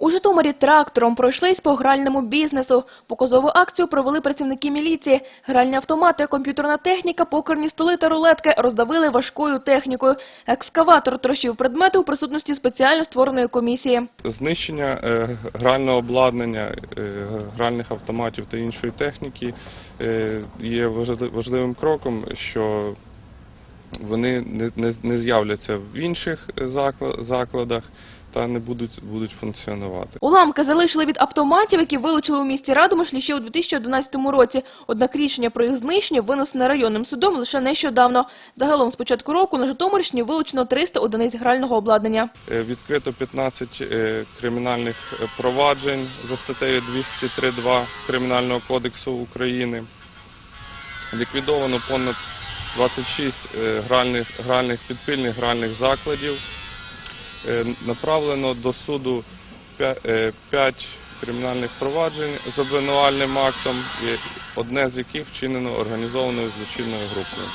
У Житомирі трактором пройшлись по гральному бізнесу. Показову акцію провели працівники міліції. Гральні автомати, комп'ютерна техніка, покерні столи та рулетки роздавили важкою технікою. Екскаватор трощив предмети у присутності спеціально створеної комісії. Знищення е, грального обладнання, е, гральних автоматів та іншої техніки е, є важли- важливим кроком, що вони не, не, не з'являться в інших е, закладах та не будуть, будуть функціонувати. Уламки залишили від автоматів, які вилучили у місті Радомишлі ще у 2011 році. Однак рішення про їх знищення винесене районним судом лише нещодавно. Загалом з початку року на Житомирщині вилучено 300 одиниць грального обладнання. Е, Відкрито 15 е, кримінальних проваджень за статтею 203.2 Кримінального кодексу України. Ліквідовано понад 26 е, гральних, гральних підпільних гральних закладів. Е, Направлено до суду 5 кримінальних проваджень з обвинувальним актом, одне з яких вчинено організованою злочинною групою.